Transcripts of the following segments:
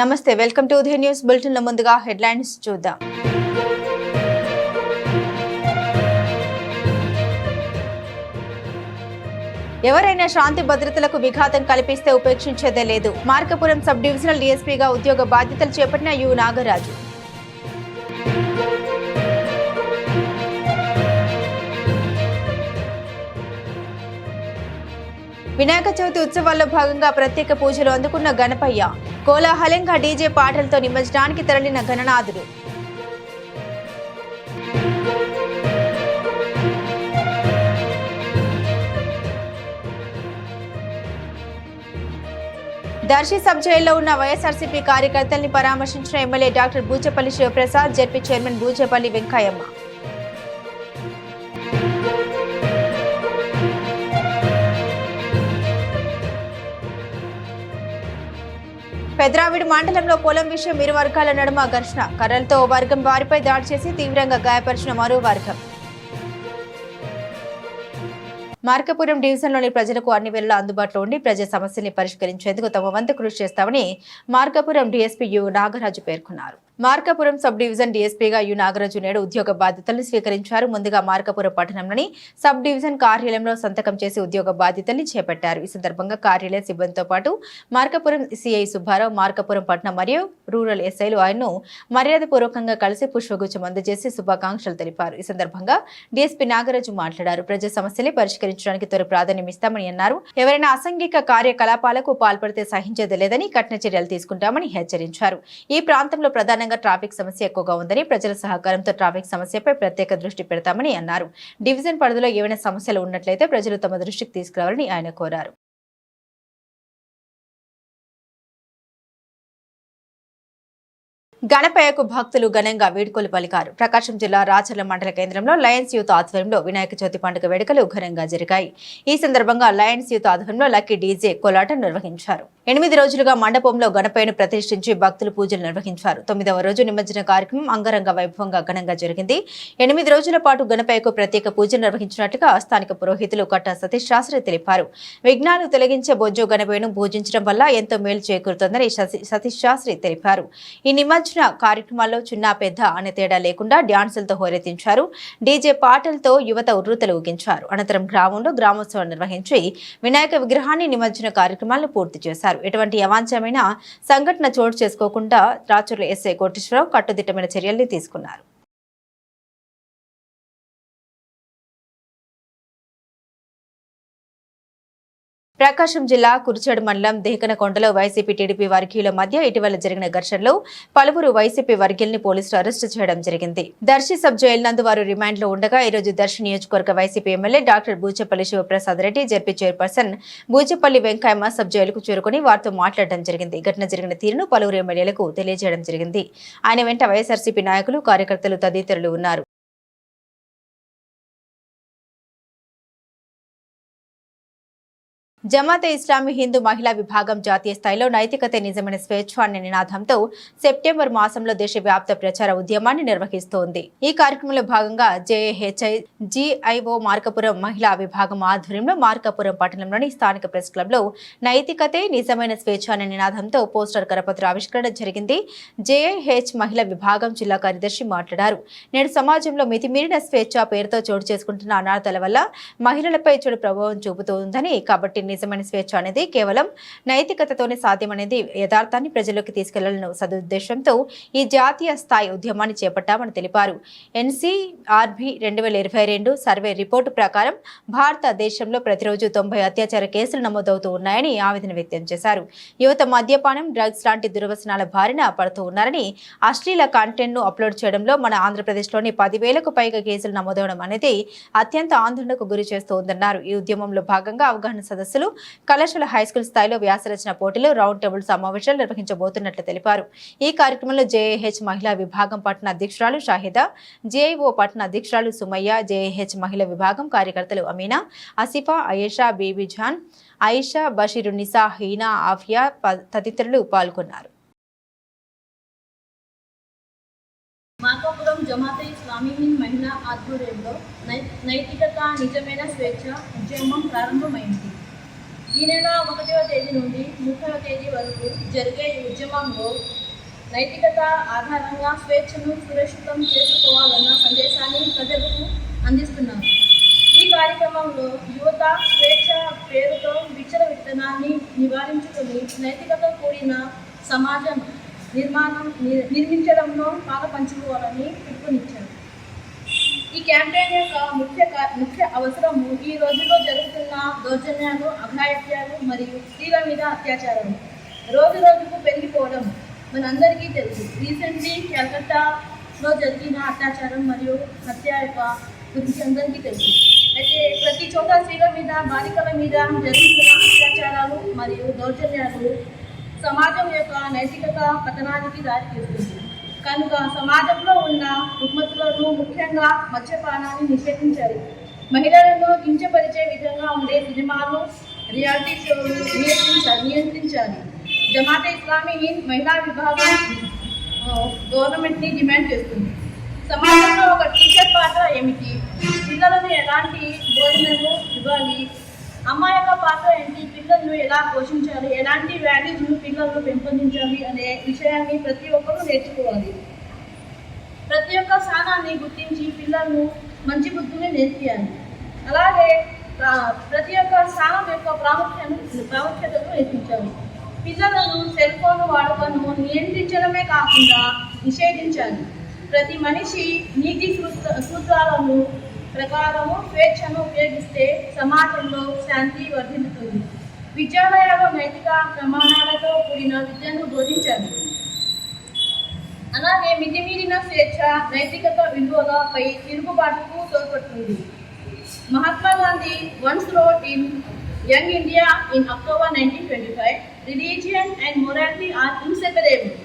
నమస్తే welcome to Udaya news బులెటిన్లో ముందుగా హెడ్లైన్స్ చూద్దాం. ఎవరైనా శాంతి భద్రతలకు విఘాతం కల్పిస్తే ఉపేక్షించేదే లేదు. మార్కపురం సబ్ డివిజనల్ డీఎస్పీగా ఉద్యోగ బాధ్యతలు చేపట్టిన యు నాగరాజు. వినాయక చవితి ఉత్సవాల్లో భాగంగా ప్రత్యేక పూజలు అందుకున్న గణపయ్య. కోలాహలంగా డీజే పాటలతో నిమజ్జనానికి తరలిన ఘననాథుడు దర్శి సబ్ జైల్లో ఉన్న వైఎస్ఆర్సీపీ కార్యకర్తల్ని పరామర్శించిన MLA doctor Buchepalli Sivaprasad ZP chairman Buchepalli Venkayamma. Pedaravidi మండలంలో పొలం విషయం ఇరు వర్గాల నడుమ ఘర్షణ. కర్రలతో ఓ వర్గం వారిపై దాడి చేసి తీవ్రంగా గాయపరిచిన మరో వర్గం. మార్కపురం డివిజన్లోని ప్రజలకు అన్ని వేళలా అందుబాటులో ఉండి ప్రజా సమస్యల్ని పరిష్కరించేందుకు తమ వంతు కృషి చేస్తామని మార్కపురం డీఎస్పీ యు నాగరాజు పేర్కొన్నారు. మార్కాపురం సబ్ డివిజన్ డీఎస్పీగా యు నాగరాజు నేడు ఉద్యోగ బాధ్యతలను స్వీకరించారు. ముందుగా మార్కాపురం పట్టణంలోని సబ్ డివిజన్ కార్యాలయంలో సంతకం చేసి ఉద్యోగ బాధ్యతల్ని చేపట్టారు. ఈ సందర్భంగా కార్యాలయ సిబ్బందితో పాటు మార్కాపురం సిఐ సుబ్బారావు మార్కాపురం పట్టణం మరియు రూరల్ ఎస్ఐలు ఆయన్ను మర్యాదపూర్వకంగా కలిసి పుష్పగుచ్చం అందజేసి శుభాకాంక్షలు తెలిపారు. ఈ సందర్భంగా డీఎస్పీ నాగరాజు మాట్లాడారు. ప్రజా సమస్యలే పరిష్కరించడానికి తొలి ప్రాధాన్యం ఇస్తామని అన్నారు. ఎవరైనా అసంఘిక కార్యకలాపాలకు పాల్పడితే సహించేది లేదని కఠిన చర్యలు తీసుకుంటామని హెచ్చరించారు. ఈ ప్రాంతంలో ప్రధానంగా ట్రాఫిక్ సమస్య ఎక్కువగా ఉందని ప్రజల సహకారంతో ట్రాఫిక్ సమస్యపై ప్రత్యేక దృష్టి పెడతామని అన్నారు. డివిజన్ పరిధిలో ఏవైనా సమస్యలు ఉన్నట్లయితే ప్రజలు తమ దృష్టికి తీసుకురావాలని ఆయన కోరారు. గణపయ్యకు భక్తులు ఘనంగా వేడుకలు పలికారు. ప్రకాశం జిల్లా రాచర్ల మండల కేంద్రంలో లయన్స్ యూత్ ఆధ్వర్యంలో వినాయక చవితి పండుగ వేడుకలు ఘనంగా జరిగాయి. ఈ సందర్భంగా లయన్స్ యూత్ ఆధ్వర్యంలో లక్కీ డీజే కోలాటం నిర్వహించారు. ఎనిమిది రోజులుగా మండపంలో గణపయ్యను ప్రతిష్ఠించి భక్తులు పూజలు నిర్వహించారు. తొమ్మిదవ రోజు నిమజ్జన కార్యక్రమం అంగరంగ వైభవంగా ఘనంగా జరిగింది. ఎనిమిది రోజుల పాటు గణపయ్యకు ప్రత్యేక పూజలు నిర్వహించినట్టుగా స్థానిక పురోహితులు కట్ట సతీష్ శాస్త్రి తెలిపారు. విఘ్నాలు తొలగించే బొజ్జో గణపయ్యను పూజించడం వల్ల ఎంతో మేలు చేకూరుతోందని సతీష్ శాస్త్రి తెలిపారు. ఈ నిమజ్జన కార్యక్రమాల్లో చిన్న పెద్ద అనే తేడా లేకుండా డ్యాన్సులతో హోరెత్తించారు. డీజే పాటలతో యువత ఉర్రూతలు ఊగించారు. అనంతరం గ్రామంలో గ్రామోత్సవం నిర్వహించి వినాయక విగ్రహాన్ని నిమజ్జన కార్యక్రమాలను పూర్తి చేశారు. ఎటువంటి అవాంఛమైన సంఘటన చోటు చేసుకోకుండా రాచూర్ల ఎస్ఐ కోటేశ్వరరావు కట్టుదిట్టమైన చర్యల్ని తీసుకున్నారు. ప్రకాశం జిల్లా కురుచేడు మండలం దేహకనకొండలో వైసీపీ టీడీపీ వర్గీయుల మధ్య ఇటీవల జరిగిన ఘర్షణలో పలువురు వైసీపీ వర్గీయుల్ని పోలీసులు అరెస్టు చేయడం జరిగింది. దర్శి సబ్ జైలు నందు వారు రిమాండ్లో ఉండగా ఈ రోజు దర్శి నియోజకవర్గ YCP MLA doctor Buchepalli Sivaprasad Reddy ZP chairperson Buchepalli Venkayamma sub జైలుకు చేరుకుని వారితో మాట్లాడడం జరిగింది. ఘటన జరిగిన తీరును పలువురు ఎమ్మెల్యేలకు తెలియజేయడం జరిగింది. ఆయన వెంట వైఎస్ఆర్సీపీ నాయకులు కార్యకర్తలు తదితరులు ఉన్నారు. జమాతే ఇస్లామీ హిందూ మహిళా విభాగం జాతీయ స్థాయిలో నైతికత నిజమైన స్వేచ్ఛ అనే నినాదంతో సెప్టెంబర్ మాసంలో దేశవ్యాప్త ప్రచార ఉద్యమాన్ని నిర్వహిస్తోంది. ఈ కార్యక్రమంలో భాగంగా జేఏహెచ్ఐ జిఐఓ మార్కపురం మహిళా విభాగం ఆధ్వర్యంలో మార్కాపురం పట్టణంలోని స్థానిక ప్రెస్ క్లబ్లో నైతికతే నిజమైన స్వేచ్ఛ అనే నినాదంతో పోస్టర్ కరపత్ర ఆవిష్కరణ జరిగింది. జేఏహెచ్ మహిళా విభాగం జిల్లా కార్యదర్శి మాట్లాడారు. నేడు సమాజంలో మితిమీరిన స్వేచ్ఛ పేరుతో చోటు చేసుకుంటున్న అనాథల వల్ల మహిళలపై చెడు ప్రభావం చూపుతోందని కాబట్టి నిజమైన స్వేచ్ఛ అనేది కేవలం నైతికతతోనే సాధ్యమనేది యథార్థాన్ని ప్రజల్లోకి తీసుకెళ్ళాలన్న సదుద్దేశంతో ఈ జాతీయ స్థాయి ఉద్యమాన్ని చేపట్టామని తెలిపారు. ఎన్సీఆర్బి రెండు వేల ఇరవై రెండు సర్వే రిపోర్టు ప్రకారం భారతదేశంలో ప్రతిరోజు తొంభై అత్యాచార కేసులు నమోదవుతూ ఉన్నాయని ఆవేదన వ్యక్తం చేశారు. యువత మద్యపానం డ్రగ్స్ లాంటి దుర్వ్యసనాల బారిన పడుతూ ఉన్నారని అశ్లీల కంటెంట్ను అప్లోడ్ చేయడంలో మన ఆంధ్రప్రదేశ్లోని పదివేలకు పైగా కేసులు నమోదవడం అనేది అత్యంత ఆందోళనకు గురి చేస్తూ ఉందన్నారు. ఈ ఉద్యమంలో భాగంగా అవగాహన సదస్సులు కళాశాల హైస్కూల్ స్థాయిలో వ్యాసరచన పోటీలు రౌండ్ టేబుల్ సమావేశాలు నిర్వహించబోతున్నట్లు తెలిపారు. ఈ కార్యక్రమంలో జేఏహెచ్ మహిళా విభాగం పట్టణ అధ్యక్షురాలు షాహిదా జేఐఓ పట్టణ అధ్యక్షురాలు సుమయ్య జేఏహెచ్ మహిళా విభాగం కార్యకర్తలు అమీనా అసిఫా అయేషా బీబీజాన్ ఆయిషా బషీరునిసా హీనా ఆఫియా తదితరులు పాల్గొన్నారు. మార్కాపురం జమాతే స్వామి హింద్ మహిళా ఆధ్వర్యంలో నై నైతికత నిజమైన స్వేచ్ఛ ఉద్యమం ప్రారంభమైంది. ఈ నెల ఒకటవ తేదీ నుండి ముప్పైవ తేదీ వరకు జరిగే ఈ ఉద్యమంలో నైతికత ఆధారంగా స్వేచ్ఛను సురక్షితం చేసుకోవాలన్న సందేశాన్ని ప్రజలకు అందిస్తున్నారు. ఈ కార్యక్రమంలో యువత స్వేచ్ఛ పేరుతో విచ్చల విత్తనాన్ని నివారించుకొని నైతికత కూడిన సమాజం నిర్మాణం ని- నిర్మించడంలో పాలు పంచుకోవాలని పిలుపునిచ్చారు. ఈ క్యాంపెయిన్ యొక్క ముఖ్య ముఖ్య అవసరము ఈ రోజుల్లో జరుగుతున్న దౌర్జన్యాలు అఘాయిత్యాలు మరియు స్త్రీల మీద అత్యాచారాలు రోజు రోజుకు పెరిగిపోవడం మనందరికీ తెలుసు. రీసెంట్లీ కలకత్తాలో జరిగిన అత్యాచారం మరియు హత్య యొక్క గురించి అందరికీ తెలుసు. అయితే ప్రతి చోట స్త్రీల మీద బాలికల మీద జరుగుతున్న అత్యాచారాలు మరియు దౌర్జన్యాలు సమాజం యొక్క నైతికత పతనానికి దారితీస్తుంది. కనుక సమాజంలో ఉన్న రుగ్మతులను ముఖ్యంగా మద్యపానాన్ని నిషేధించాలి మహిళలను కించపరిచే విధంగా ఉండే సినిమాలు రియాలిటీ షోలు నియంత్రించాలి. నియంత్రించాలి ఇస్లామీ హింద్ మహిళా విభాగం గవర్నమెంట్ని డిమాండ్ చేస్తుంది. సమాజంలో ఒక టీచర్ పాత్ర ఏమిటి? పిల్లలను ఎలాంటి భోజనము ఇవ్వాలి? అమ్మ యొక్క పాత్ర ఏంటి? పిల్లలను ఎలా పోషించాలి? ఎలాంటి వాల్యూస్ను పిల్లలను పెంపొందించాలి అనే విషయాన్ని ప్రతి ఒక్కరూ నేర్చుకోవాలి. ప్రతి ఒక్క స్థానాన్ని గుర్తించి పిల్లలను మంచి బుద్ధిని నేర్పియాలి. అలాగే ప్రతి ఒక్క స్థానం యొక్క ప్రాముఖ్యతను ప్రాముఖ్యతను నేర్పించాలి. పిల్లలను సెల్ ఫోన్ వాడకను నియంత్రించడమే కాకుండా నిషేధించాలి. ప్రతి మనిషి నీతి సూత్ర సూత్రాలను ప్రకారము స్వేచ్ఛను ఉపయోగిస్తే సమాజంలో శాంతి వర్ధిల్లుతుంది. విద్యాలయాలు నైతిక ప్రమాణాలతో కూడిన విద్యను బోధించాలి అలాగే మితిమీరిన స్వేచ్ఛ నైతికత విలువలపై తిరుగుబాటుకు తోడ్పడుతుంది. Mahatma Gandhi once wrote in Young India in October nineteen twenty five religion and morality are inseparable.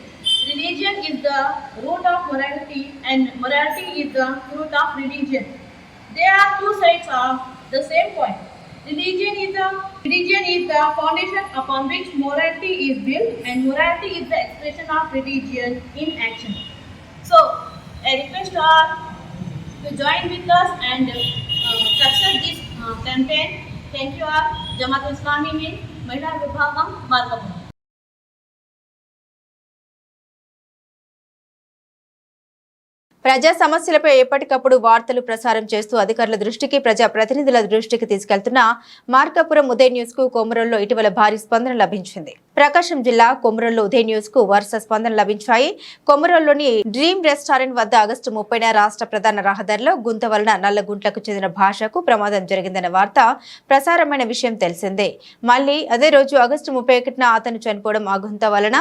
Religion is the root of morality and morality is the fruit of religion. They are two sides of the same coin. Religion is the religion is the foundation upon which morality is built, and morality is the expression of religion in action. So, I request all to join with us and uh, success this uh, campaign. Thank you all. Jamaat Islami Hind, Mahila Vibhagam. ప్రజా సమస్యలపై ఎప్పటికప్పుడు వార్తలు ప్రసారం చేస్తూ అధికారుల దృష్టికి ప్రజా ప్రతినిధుల దృష్టికి తీసుకెళ్తున్న మార్కాపురం ఉదయ్ న్యూస్కు కొమరంలో ఇటీవల భారీ స్పందన లభించింది. ప్రకాశం జిల్లా కొమరంలో ఉదయ్ న్యూస్కు వరుస స్పందన లభించాయి. కొమరంలోని డ్రీమ్ రెస్టారెంట్ వద్ద ఆగస్టు ముప్పైన రాష్ట్ర ప్రధాన రహదారిలో గుంత వలన నల్లగుంట్లకు చెందిన భాషకు ప్రమాదం జరిగిందన్న వార్త ప్రసారమైన విషయం తెలిసిందే. మళ్ళీ అదే రోజు ఆగస్టు ముప్పై ఒకటిన అతను చనిపోవడం ఆ గుంత వలన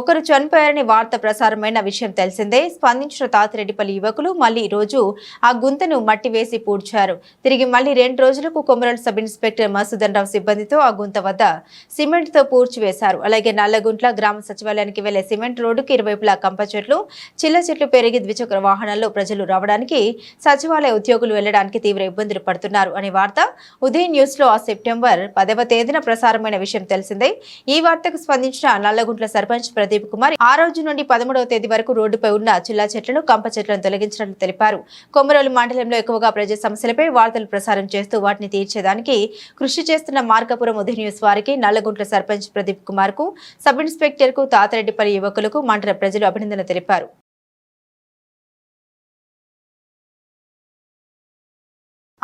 ఒకరు చనిపోయారని వార్త ప్రసారమైన విషయం తెలిసిందే. స్పందించిన తాతిరెడ్డిపల్లి యువకులు మళ్ళీ రోజు ఆ గుంతను మట్టి వేసి పూడ్చారు. తిరిగి మళ్ళీ రెండు రోజులకు కొమరల్ సబ్ ఇన్స్పెక్టర్ మసూదన్ రావు సిబ్బందితో ఆ గుంత వద్ద సిమెంట్తో పూడ్చివేశారు. అలాగే నల్లగుంట్ల గ్రామ సచివాలయానికి వెళ్ళే సిమెంట్ రోడ్డుకు ఇరువైపులా కంప చెట్లు చిల్ల చెట్లు పెరిగి ద్విచక్ర వాహనాల్లో ప్రజలు రావడానికి సచివాలయ ఉద్యోగులు వెళ్ళడానికి తీవ్ర ఇబ్బందులు పడుతున్నారు అనే వార్త ఉదయం న్యూస్లో ఆ సెప్టెంబర్ పదవ తేదీన ప్రసారమైన విషయం తెలిసిందే. ఈ వార్తకు స్పందించిన నల్లగుంట్ల సర్పంచ్ ప్రదీప్ కుమార్ ఆ రోజు నుండి పదమూడవ తేదీ వరకు రోడ్డుపై ఉన్న చిల్లా చెట్లను కంప మాత్రం తొలగించినట్లు తెలిపారు. కొమరోలు మండలంలో ఎక్కువగా ప్రజా సమస్యలపై వార్తలు ప్రసారం చేస్తూ వాటిని తీర్చేదానికి కృషి చేస్తున్న మార్కపురం ఉదయ న్యూస్ వారికి నల్లగుంట్ల సర్పంచ్ ప్రదీప్ కుమార్కు సబ్ ఇన్స్పెక్టర్కు తాతరెడ్డిపల్లి యువకులకు మండల ప్రజలు అభినందన తెలిపారు.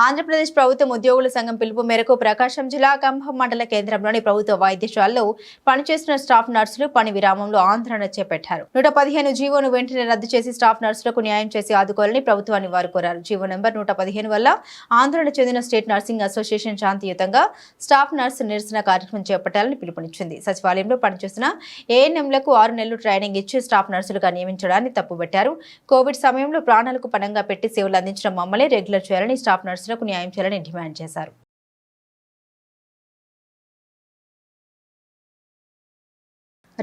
ఆంధ్రప్రదేశ్ ప్రభుత్వం ఉద్యోగుల సంఘం పిలుపు మేరకు ప్రకాశం జిల్లా కంభం మండల కేంద్రంలోని ప్రభుత్వ వైద్యశాలలో పనిచేస్తున్న స్టాఫ్ నర్సులు పని విరామంలో ఆందోళన చేపట్టారు. నూట పదిహేను జీవోను వెంటనే రద్దు చేసి స్టాఫ్ నర్సులకు న్యాయం చేసి ఆదుకోవాలని ప్రభుత్వాన్ని వారు కోరారు. జీవో నెంబర్ నూట పదిహేను వల్ల ఆందోళన చెందిన స్టేట్ నర్సింగ్ అసోసియేషన్ శాంతియుతంగా స్టాఫ్ నర్సు నిరసన కార్యక్రమం చేపట్టాలని పిలుపునిచ్చింది. సచివాలయంలో పనిచేస్తున్న ఏఎన్ఎంలకు ఆరు నెలలు ట్రైనింగ్ ఇచ్చి స్టాఫ్ నర్సులుగా నియమించడాన్ని తప్పుబట్టారు. కోవిడ్ సమయంలో ప్రాణాలకు పణంగా పెట్టి సేవలు అందించిన మమ్మల్ని రెగ్యులర్ చేయాలని స్టాఫ్ నర్సులకు న్యాయం చేయాలని డిమాండ్ చేశారు.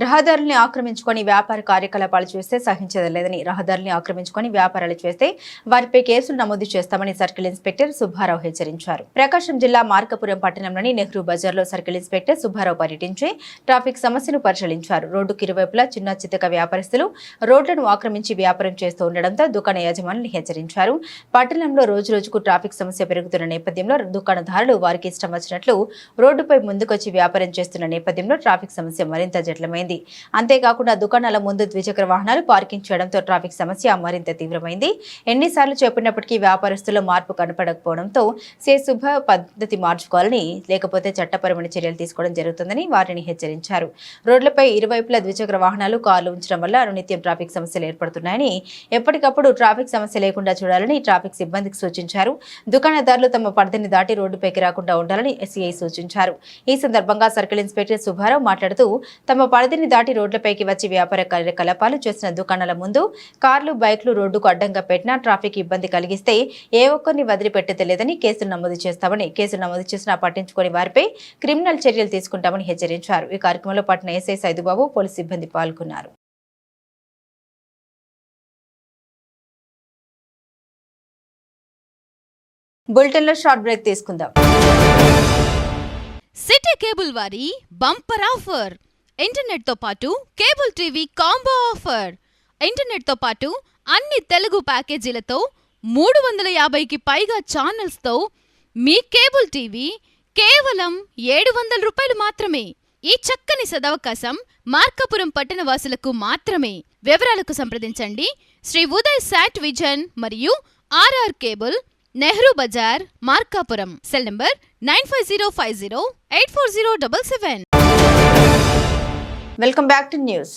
రహదారుల్ని ఆక్రమించుకొని వ్యాపార కార్యకలాపాలు చేస్తే సహించేది లేదని రహదారుల్ని ఆక్రమించుకొని వ్యాపారాలు చేస్తే వారిపై కేసులు నమోదు చేస్తామని సర్కిల్ ఇన్స్పెక్టర్ సుబ్బారావు హెచ్చరించారు. ప్రకాశం జిల్లా మార్కపురం పట్టణంలోని నెహ్రూ బజార్లో సర్కిల్ ఇన్స్పెక్టర్ సుబ్బారావు పర్యటించి ట్రాఫిక్ సమస్యను పరిశీలించారు. రోడ్డుకి ఇరువైపులా చిన్న చితక వ్యాపారస్తులు రోడ్లను ఆక్రమించి వ్యాపారం చేస్తూ ఉండడంతో దుకాణ యజమానులు హెచ్చరించారు. పట్టణంలో రోజు రోజుకు ట్రాఫిక్ సమస్య పెరుగుతున్న నేపథ్యంలో దుకాణదారులు వారికి ఇష్టం వచ్చినట్లు రోడ్డుపై ముందుకొచ్చి వ్యాపారం చేస్తున్న నేపథ్యంలో ట్రాఫిక్ సమస్య మరింత జటిలమైంది అంతేకాకుండా దుకాణాల ముందు ద్విచక్ర వాహనాలు పార్కింగ్ చేయడంతో ట్రాఫిక్ సమస్య మరింత తీవ్రమైంది. ఎన్నిసార్లు చెప్పినప్పటికీ వ్యాపారస్తులు మార్పు కనపడకపోవడంతో సే శుభ పద్ధతి మార్చుకోవాలని లేకపోతే చట్టపరమైన చర్యలు తీసుకోవడం జరుగుతుందని వారిని హెచ్చరించారు. రోడ్లపై ఇరువైపులా ద్విచక్ర వాహనాలు కార్లు ఉంచడం వల్ల అనునిత్యం ట్రాఫిక్ సమస్యలు ఏర్పడుతున్నాయని ఎప్పటికప్పుడు ట్రాఫిక్ సమస్య లేకుండా చూడాలని ట్రాఫిక్ సిబ్బందికి సూచించారు. దుకాణదారులు తమ పరిధిని దాటి రోడ్డుపైకి రాకుండా ఉండాలని ఎస్సీఐ సూచించారు. ఈ సందర్భంగా సర్కిల్ ఇన్స్పెక్టర్ సుబ్బారావు మాట్లాడుతూ తమ పరిధిని దాటి రోడ్లపైకి వచ్చి వ్యాపార కార్యకలాపాలు చేసిన దుకాణాల ముందు కార్లు బైక్లు రోడ్డుకు అడ్డంగా పెట్టినా ట్రాఫిక్ ఇబ్బంది కలిగిస్తే ఏ ఒక్కరిని వదిలిపెట్టలేదని కేసులు నమోదు చేస్తామని కేసులు నమోదు చేసినా పట్టించుకుని వారిపై క్రిమినల్ చర్యలు తీసుకుంటామని హెచ్చరించారు. ఈ కార్యక్రమంలో పట్టిన ఎస్ఐ సైదుబాబు పోలీసు సిబ్బంది పాల్గొన్నారు. బులెటిన్లో షార్ట్ బ్రేక్ తీసుకుందాం. సిటీ కేబుల్ వారి బంపర్ ఆఫర్. ఇంటర్నెట్తో పాటు కేబుల్ టీవీ కాంబో ఆఫర్. ఇంటర్నెట్తో పాటు అన్ని తెలుగు ప్యాకేజీలతో మూడు వందల యాభైకి పైగా ఛానల్స్తో మీ కేబుల్ టీవీ కేవలం ఏడు వందల రూపాయలు మాత్రమే. ఈ చక్కని సదవకాశం మార్కాపురం పట్టణ వాసులకు మాత్రమే. వివరాలకు సంప్రదించండి. శ్రీ ఉదయ్ శాట్ విజన్ మరియు RR cable Nehru Bazaar Markapuram. Cell number nine five zero five zero eight four zero double seven. Welcome back to news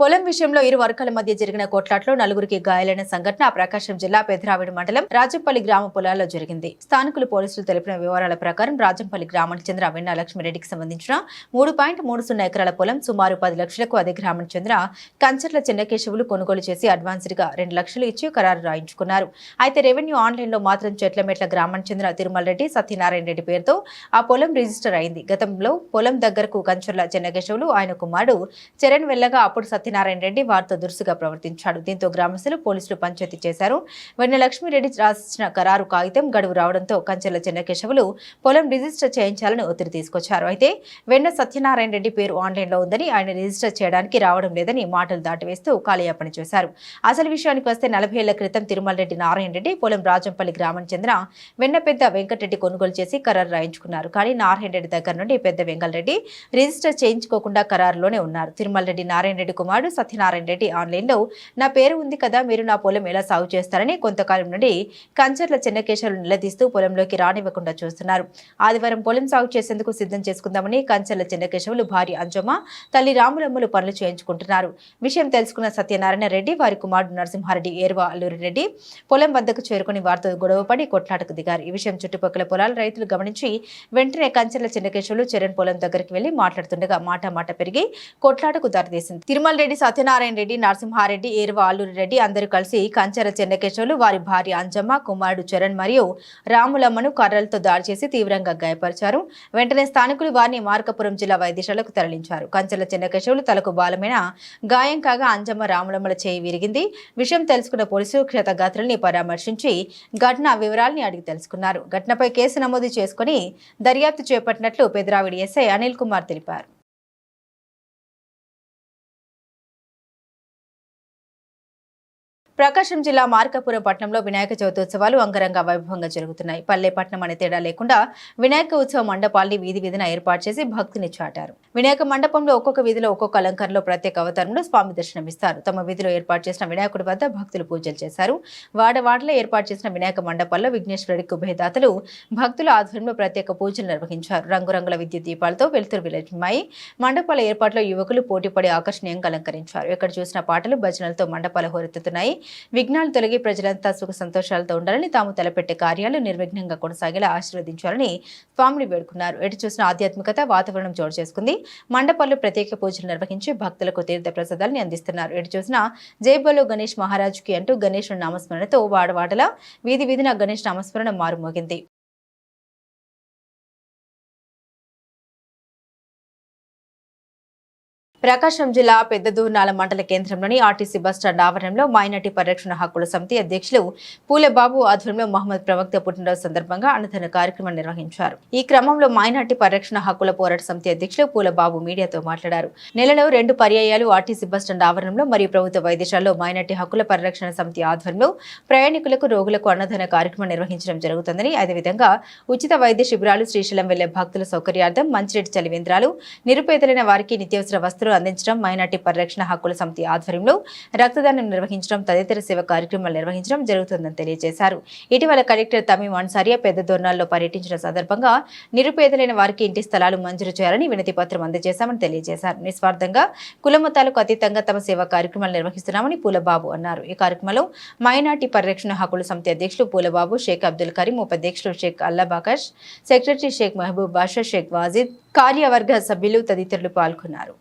పొలం విషయంలో ఇరు వర్గాల మధ్య జరిగిన కొట్లాట్లో నలుగురికి గాయాలైన సంఘటన ప్రకాశం జిల్లా పెదరావిడి మండలం రాజంపల్లి గ్రామ పొలాల్లో జరిగింది. స్థానికులు పోలీసులు తెలిపిన వివరాల ప్రకారం రాజంపల్లి గ్రామానికి చెందిన వెన్న లక్ష్మిరెడ్డికి సంబంధించిన మూడు పాయింట్ మూడు సున్నా ఎకరాల పొలం సుమారు పది లక్షలకు అదే గ్రామానికి చెందిన కంచర్ల చెన్నకేశవులు కొనుగోలు చేసి అడ్వాన్స్డ్గా రెండు లక్షలు ఇచ్చి ఖరారు రాయించుకున్నారు. అయితే రెవెన్యూ ఆన్లైన్లో మాత్రం చెట్లమెట్ల గ్రామానికి చెందిన తిరుమల రెడ్డి సత్యనారాయణ రెడ్డి పేరుతో ఆ పొలం రిజిస్టర్ అయింది. గతంలో పొలం దగ్గరకు కంచర్ల చెన్నకేశవులు ఆయన కుమారుడు చరణ్ వెళ్ళగా అప్పుడు సత్యనారాయణ రెడ్డి వారితో దురుసుగా ప్రవర్తించాడు. దీంతో గ్రామస్తులు పోలీసులు పంచాయతీ చేశారు. వెన్న లక్ష్మీరెడ్డి రాసిన ఖరారు కాగితం గడువు రావడంతో కంచెల చెన్నకేశవులు పొలం రిజిస్టర్ చేయించాలని ఒత్తిడి తీసుకొచ్చారు. అయితే వెన్న సత్యనారాయణ రెడ్డి పేరు ఆన్లైన్లో ఉందని ఆయన రిజిస్టర్ చేయడానికి రావడం లేదని మాటలు దాటివేస్తూ కాలయాపన చేశారు. అసలు విషయానికి వస్తే నలభై ఏళ్ళ క్రితం తిరుమల రెడ్డి నారాయణ రెడ్డి పొలం రాజంపల్లి గ్రామానికి చెందిన వెన్న పెద్ద వెంకటరెడ్డి కొనుగోలు చేసి ఖరారు రాయించుకున్నారు. కానీ నారాయణ రెడ్డి దగ్గర నుండి పెద్ద వెంకటరెడ్డి రిజిస్టర్ చేయించుకోకుండా ఖరారులోనే ఉన్నారు. తిరుమల రెడ్డి నారాయణ రెడ్డి కుమార్ అన్నాడు సత్యనారాయణ రెడ్డి ఆన్లైన్లో నా పేరు ఉంది కదా మీరు నా పొలం ఎలా సాగు చేస్తారని కొంతకాలం నుండి కంచర్ల చెన్నకేశాలు నిలదీస్తూ పొలంలోకి రానివ్వకుండా చూస్తున్నారు. ఆదివారం పొలం సాగు చేసేందుకు సిద్ధం చేసుకుందామని కంచర్ల చెన్నకేశవులు భార్య అంజమ్మ తల్లి రాములమ్మలు పనులు చేయించుకుంటున్నారు. విషయం తెలుసుకున్న సత్యనారాయణ రెడ్డి వారి కుమారుడు నరసింహారెడ్డి ఏర్వా అల్లూరి రెడ్డి పొలం వద్దకు చేరుకుని వారితో గొడవపడి కొట్లాటకు దిగారు. ఈ విషయం చుట్టుపక్కల పొలాల రైతులు గమనించి వెంటనే కంచర్ల చెన్నకేశవులు చరణ్ పొలం దగ్గరికి వెళ్ళి మాట్లాడుతుండగా మాట మాట పెరిగి కొట్లాటకు దారితీసింది. తిరుమల రెడ్డి సత్యనారాయణ రెడ్డి నరసింహారెడ్డి ఏర్వా అల్లూరి రెడ్డి అందరూ కలిసి కంచెర చెన్నకేశవులు వారి భార్య అంజమ్మ కుమారుడు చరణ్ మరియు రాములమ్మను కర్రలతో దాడి చేసి తీవ్రంగా గాయపరిచారు. వెంటనే స్థానికులు వారిని మార్కపురం జిల్లా వైద్యశాలకు తరలించారు. కంచెల చెన్నకేశవులు తలకు బాలమైన గాయం కాగా అంజమ్మ రాములమ్మల చేయి విరిగింది. విషయం తెలుసుకున్న పోలీసులు క్షతగాత్రుల్ని పరామర్శించి ఘటన వివరాల్ని అడిగి తెలుసుకున్నారు. ఘటనపై కేసు నమోదు చేసుకుని దర్యాప్తు చేపట్టినట్లు పెదరావిడి ఎస్ఐ అనిల్ కుమార్ తెలిపారు. ప్రకాశం జిల్లా మార్కాపురం పట్టణంలో వినాయక చవితి ఉత్సవాలు అంగరంగ వైభవంగా జరుగుతున్నాయి. పల్లె పట్నం అనే తేడా లేకుండా వినాయక ఉత్సవ మండపాల్ని వీధి వీధిన ఏర్పాటు చేసి భక్తిని చాటారు. వినాయక మండపంలో ఒక్కొక్క వీధిలో ఒక్కొక్క అలంకరణలో ప్రత్యేక అవతారంలో స్వామి దర్శనమిస్తారు. తమ వీధిలో ఏర్పాటు చేసిన వినాయకుడి వద్ద భక్తులు పూజలు చేశారు. వాడవాడలో ఏర్పాటు చేసిన వినాయక మండపాల్లో విఘ్నేశ్వరుడికి ఉభయదాతలు భక్తుల ఆధ్వర్యంలో ప్రత్యేక పూజలు నిర్వహించారు. రంగురంగుల విద్యుత్ దీపాలతో వెలుతురు విలజమాయి మండపాల ఏర్పాట్లో యువకులు పోటీపడి ఆకర్షణీయంగా అలంకరించారు. ఎక్కడ చూసిన పాటలు భజనలతో మండపాలు హోరెత్తుతున్నాయి. విఘ్నాలు తొలగి ప్రజలంతా సుఖ సంతోషాలతో ఉండాలని తాము తలపెట్టే కార్యాలు నిర్విఘ్నంగా కొనసాగేలా ఆశీర్వదించాలని స్వామిని వేడుకున్నారు. ఎటు చూసిన ఆధ్యాత్మికత వాతావరణం చోటు చేసుకుంది. మండపాల్లో ప్రత్యేక పూజలు నిర్వహించి భక్తులకు తీర్థ ప్రసాదాన్ని అందిస్తున్నారు. ఎటు చూసిన జైబోలో గణేష్ మహారాజుకి అంటూ గణేష్ నామస్మరణతో వాడవాడలా వీధి వీధిన గణేష్ నామస్మరణ మారుమోగింది. ప్రకాశం జిల్లా పెద్దదూర్నాల మండల కేంద్రంలోని ఆర్టీసీ బస్టాండ్ ఆవరణంలో మైనార్టీ పరిరక్షణ హక్కుల సమితి అధ్యక్షులు పూలబాబు ఆధ్వర్యంలో మహమ్మద్ ప్రవక్త పుట్టినరోజు సందర్భంగా అన్నదాన కార్యక్రమం నిర్వహించారు. ఈ క్రమంలో మైనార్టీ పరిరక్షణ హక్కుల పోరాట సమితి అధ్యక్షులు పూలబాబు మీడియాతో మాట్లాడారు. నెలలో రెండు పర్యాయాలు ఆర్టీసీ బస్టాండ్ ఆవరణంలో మరియు ప్రభుత్వ వైద్యశాలలో మైనార్టీ హక్కుల పరిరక్షణ సమితి ఆధ్వర్యంలో ప్రయాణికులకు రోగులకు అన్నదాన కార్యక్రమం నిర్వహించడం జరుగుతుందని అదేవిధంగా ఉచిత వైద్య శిబిరాలు శ్రీశైలం వెళ్ళే భక్తుల సౌకర్యార్థం మంచిరెడ్డి చలివేంద్రాలు నిరుపేదలైన వారికి నిత్యావసర వస్తువులు అందించడం మైనార్టీ పరిరక్షణ హక్కుల సమితి ఆధ్వర్యంలో రక్తదానం నిర్వహించడం తదితర సేవ కార్యక్రమాలు నిర్వహించడం జరుగుతుందని తెలియజేశారు. ఇటీవల కలెక్టర్ తమీం అన్సారియా పెద్ద దోర్నాల్లో పర్యటించిన సందర్భంగా నిరుపేదలైన వారికి ఇంటి స్థలాలు మంజూరు చేయాలని వినతి పత్రం అందజేశామని తెలియజేశారు. నిస్వార్థంగా కులమతాలకు అతీతంగా తమ సేవా కార్యక్రమాలు నిర్వహిస్తున్నామని పూలబాబు అన్నారు. ఈ కార్యక్రమంలో మైనార్టీ పరిరక్షణ హక్కుల సమితి అధ్యక్షులు పూలబాబు షేక్ అబ్దుల్ కరీం ఉపాధ్యక్షులు షేక్ అల్లాబాకాష్ సెక్రటరీ షేక్ మహబూబ్ బాషా షేక్ వాజిద్ కార్యవర్గ సభ్యులు తదితరులు పాల్గొన్నారు.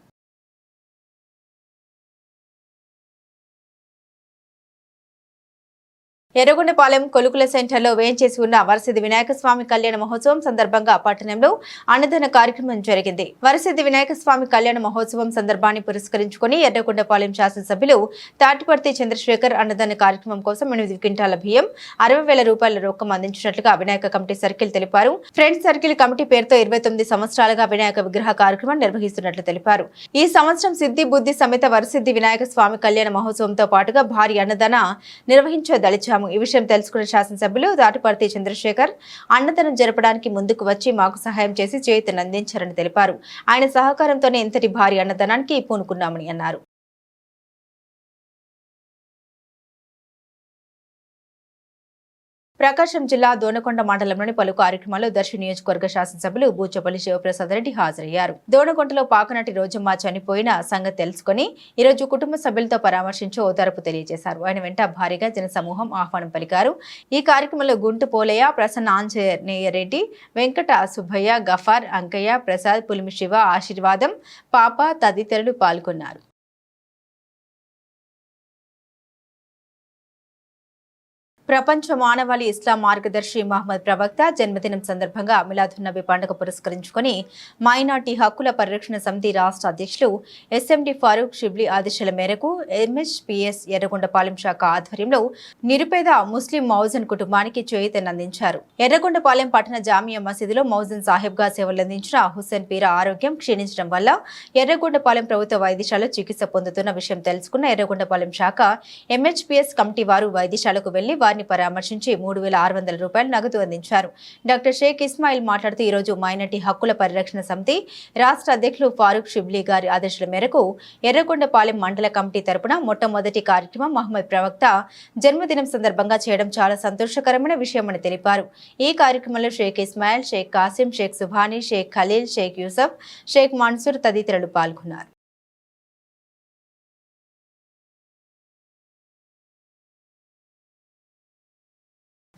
ఎర్రగొండపాలెం కొలుకుల సెంటర్లో వేయించేసి ఉన్న వరసిద్ధి వినాయక స్వామి కళ్యాణ మహోత్సవం సందర్భంగా పట్టణంలో అన్నదాన కార్యక్రమం జరిగింది. వరసిద్ధి వినాయక స్వామి కళ్యాణ మహోత్సవం సందర్భాన్ని పురస్కరించుకుని ఎర్రగొండపాలెం శాసనసభ్యులు తాటిపర్తి చంద్రశేఖర్ అన్నదాన కార్యక్రమం కోసం ఎనిమిది క్వింటాల బియ్యం అరవై వేల రూపాయల రొక్కం అందించినట్లుగా వినాయక కమిటీ సర్కిల్ తెలిపారు. ఫ్రెండ్స్ సర్కిల్ కమిటీ పేరుతో ఇరవై తొమ్మిది సంవత్సరాలుగా వినాయక విగ్రహ కార్యక్రమం నిర్వహిస్తున్నట్లు తెలిపారు. ఈ సంవత్సరం సిద్ధి బుద్ధి సమేత వరసిద్ధి వినాయక స్వామి కళ్యాణ మహోత్సవంతో పాటుగా భారీ అన్నదాన నిర్వహించదలిచాము. ఈ విషయం తెలుసుకున్న శాసనసభ్యులు దాటిపర్తి చంద్రశేఖర్ అన్నదానం జరపడానికి ముందుకు వచ్చి మాకు సహాయం చేసి చేతునందించారని తెలిపారు. ఆయన సహకారంతోనే ఇంతటి భారీ అన్నదానానికి పూనుకున్నామని అన్నారు. ప్రకాశం జిల్లా దోనకొండ మండలంలోని పలు కార్యక్రమాల్లో దర్శి నియోజకవర్గ శాసనసభ్యులు బూచపల్లి శివప్రసాద్ రెడ్డి హాజరయ్యారు. దోనకొండలో పాకనాటి రోజమ్మ చనిపోయిన సంగతి తెలుసుకుని ఈరోజు కుటుంబ సభ్యులతో పరామర్శించి ఓదార్పు తెలియజేశారు. ఆయన వెంట భారీగా జనసమూహం ఆహ్వానం పలికారు. ఈ కార్యక్రమంలో గుంటు పోలయ్య ప్రసన్న ఆంజనేయరెడ్డి వెంకట సుబ్బయ్య గఫార్ అంకయ్య ప్రసాద్ పులిమి శివ ఆశీర్వాదం పాప తదితరులు పాల్గొన్నారు. ప్రపంచ మానవాళి ఇస్లాం మార్గదర్శి మహమ్మద్ ప్రవక్త జన్మదినం సందర్భంగా మిలాదున్నబి పండుగ పురస్కరించుకొని మైనార్టీ హక్కుల పరిరక్షణ సమితి రాష్ట్ర అధ్యక్షులు ఎస్ఎండి ఫారూక్ షిబ్లీ ఆదేశాల మేరకు ఎంహెచ్పిఎస్ ఎర్రగొండపాలెం శాఖ ఆధ్వర్యంలో నిరుపేద ముస్లిం మౌజన్ కుటుంబానికి చేయూతనందించారు ఎర్రగొండపాలెం పట్టణ జామియా మసీదులో మౌజన్ సాహెబ్గా సేవలందించిన హుస్సేన్ పీర ఆరోగ్యం క్షీణించడం వల్ల ఎర్రగొండపాలెం ప్రభుత్వ వైద్యశాలలో చికిత్స పొందుతున్న విషయం తెలుసుకున్న ఎర్రగొండపాలెం శాఖ ఎంహెచ్పిఎస్ కమిటీ వారు వైద్యశాలకు వెళ్ళి వారిని పరామర్శించి మూడు వేల ఆరు వందల రూపాయలు నగదు అందించారు. డాక్టర్ షేక్ ఇస్మాయిల్ మాట్లాడుతూ ఈ రోజు మైనార్టీ హక్కుల పరిరక్షణ సమితి రాష్ట్ర అధ్యక్షులు ఫారూక్ షిబ్లీ గారి ఆదేశాల మేరకు ఎర్రగొండపాలెం మండల కమిటీ తరపున మొట్టమొదటి కార్యక్రమం మహమ్మద్ ప్రవక్త జన్మదినం సందర్భంగా చేయడం చాలా సంతోషకరమైన విషయమని తెలిపారు. ఈ కార్యక్రమంలో షేక్ ఇస్మాయిల్ షేక్ కాసిం షేక్ సుభానీ షేక్ ఖలీల్ షేక్ యూసఫ్ షేక్ మన్సూర్ తదితరులు పాల్గొన్నారు.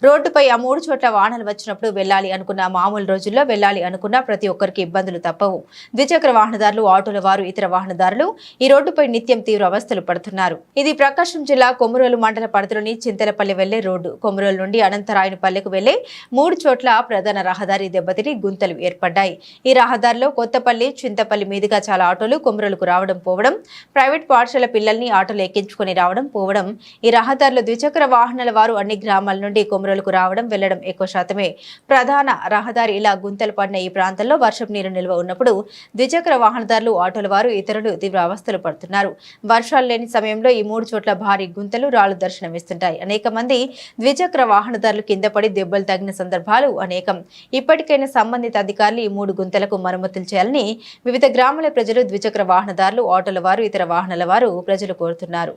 రోడ్డుపై ఆ మూడు చోట్ల వాహనాలు వచ్చినప్పుడు వెళ్ళాలి అనుకున్న మామూలు రోజుల్లో వెళ్ళాలి అనుకున్న ప్రతి ఒక్కరికి ఇబ్బందులు తప్పవు. ద్విచక్ర వాహనదారులు ఆటోల వారు ఇతర వాహనదారులు ఈ రోడ్డుపై నిత్యం తీవ్ర అవస్థలు పడుతున్నారు. ఇది ప్రకాశం జిల్లా కొమురోలు మండల పరిధిలోని చింతలపల్లి వెళ్ళే రోడ్డు. కొమురోలు నుండి అనంతరాయనపల్లెకు వెళ్ళే మూడు చోట్ల ప్రధాన రహదారి దెబ్బతిని గుంతలు ఏర్పడ్డాయి. ఈ రహదారిలో కొత్తపల్లి చింతపల్లి మీదుగా చాలా ఆటోలు కొమురోలకు రావడం పోవడం ప్రైవేట్ పాఠశాల పిల్లల్ని ఆటోలు ఎక్కించుకొని రావడం పోవడం ఈ రహదారిలో ద్విచక్ర వాహనాల వారు అన్ని గ్రామాల నుండి కొమురోలుకు రావడం వెళ్ళడం ఎక్కువ శాతమే. ప్రధాన రహదారి ఇలా గుంతలు పడిన ఈ ప్రాంతంలో వర్షపు నీరు నిల్వ ఉన్నప్పుడు ద్విచక్ర వాహనదారులు ఆటోల వారు ఇతరులు తీవ్ర అవస్థలు పడుతున్నారు. వర్షాలు లేని సమయంలో ఈ మూడు చోట్ల భారీ గుంతలు రాళ్ళు దర్శనమిస్తుంటాయి. అనేక మంది ద్విచక్ర వాహనదారులు కింద పడి దెబ్బలు తగిన సందర్భాలు అనేకం. ఇప్పటికైనా సంబంధిత అధికారులు ఈ మూడు గుంతలకు మరమ్మతులు చేయాలని వివిధ గ్రామాల ప్రజలు ద్విచక్ర వాహనదారులు ఆటోల వారు ఇతర వాహనాల వారు ప్రజలు కోరుతున్నారు.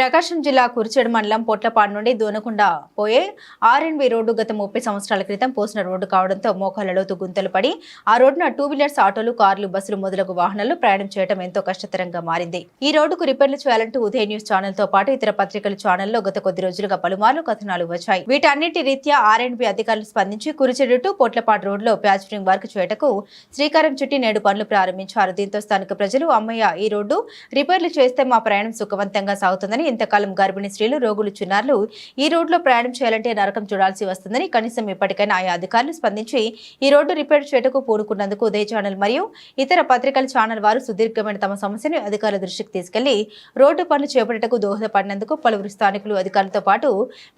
ప్రకాశం జిల్లా కురిచేడు మండలం పొట్లపాడు నుండి దూనకుండా పోయే ఆర్ఎన్బి రోడ్డు గత ముప్పై సంవత్సరాల క్రితం పోసిన రోడ్డు కావడంతో మోకాళ్ళలోతు గుంతలు పడి ఆ రోడ్డున టూ వీలర్స్ ఆటోలు కార్లు బస్సులు మొదలగు వాహనాలు ప్రయాణం చేయడం ఎంతో కష్టతరంగా మారింది. ఈ రోడ్డుకు రిపేర్లు చేయాలంటూ ఉదయ న్యూస్ ఛానల్తో పాటు ఇతర పత్రికల ఛానల్లో గత కొద్ది రోజులుగా పలుమార్లు కథనాలు వచ్చాయి. వీటన్నిటి రీత్యా ఆర్ఎన్బి అధికారులు స్పందించి కురిచెడు టు పొట్లపాడు రోడ్లో ప్యాచరింగ్ వర్క్ చేయటకు శ్రీకారం చుట్టి నేడు పనులు ప్రారంభించారు. దీంతో స్థానిక ప్రజలు అమ్మయ్య ఈ రోడ్డు రిపేర్లు చేస్తే మా ప్రయాణం సుఖవంతంగా సాగుతుందని ఇంతకాలం గర్భిణీ స్త్రీలు రోగులు చిన్నారులు ఈ రోడ్లో ప్రయాణం చేయాలంటే నరకం చూడాల్సి వస్తుందని కనీసం ఇప్పటికైనా ఆయా అధికారులు స్పందించి ఈ రోడ్డు రిపేర్ చేయటకు పూనుకున్నందుకు ఉదయ ఛానల్ మరియు ఇతర పత్రికల ఛానల్ వారు సుదీర్ఘమైన తమ సమస్యను అధికారుల దృష్టికి తీసుకెళ్ళి రోడ్డు పనులు చేపట్టకు దోహదపడినందుకు పలువురు స్థానికులు అధికారులతో పాటు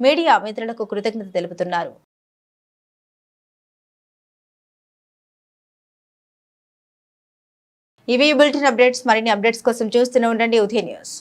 మీడియా మిత్రులకు కృతజ్ఞత తెలుపుతున్నారు. ఇవి బులెటిన్ అప్డేట్స్. మరిన్ని అప్డేట్స్ కోసం చూస్తూనే ఉండండి. ఉదయ న్యూస్.